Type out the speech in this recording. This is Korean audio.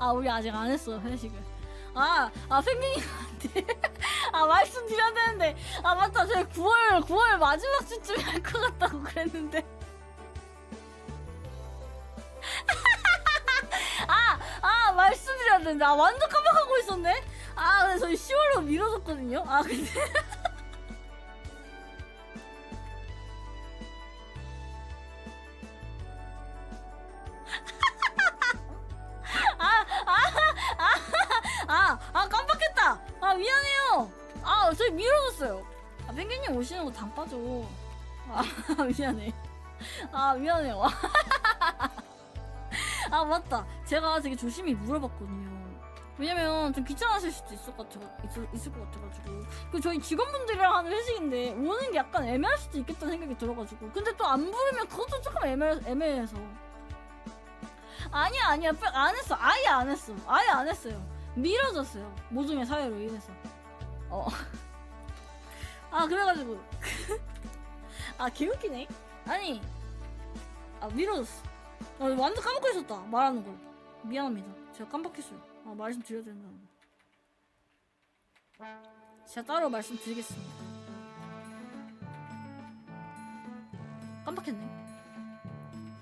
아 우리 아직 안 했어 회식을 아 아 펭귄님한테 아 말씀드려야 되는데 아 맞다 저희 9월 9월 마지막 주쯤에 할 것 같다고 그랬는데 아, 아, 말씀드려야 되는데, 아, 완전 깜빡하고 있었네? 아, 근데 저희 10월로 미뤄졌거든요? 아, 근데. 아, 저희 미뤄졌어요. 아, 펭귄님 오시는 거 당 빠져. 아, 미안해. 아, 미안해요. 아 맞다. 제가 되게 조심히 물어봤거든요. 왜냐면 좀 귀찮아하실 수도 있을 것, 같아, 있을, 있을 것 같아가지고. 그 저희 직원분들이랑 하는 회식인데 오는 게 약간 애매할 수도 있겠다는 생각이 들어가지고. 근데 또 안 부르면 그것도 조금 애매, 애매해서. 아니야 아니야. 빼- 안 했어. 아예 안 했어. 아예 안 했어요. 미뤄졌어요. 모종의 사회로 인해서. 어 아 그래가지고 아 개웃기네 아니 아 미뤄졌어 아, 완전 까먹고 있었다. 말하는 걸. 미안합니다. 제가 깜빡했어요. 아, 말씀 드려야 된다는 거. 제가 따로 말씀드리겠습니다. 깜빡했네.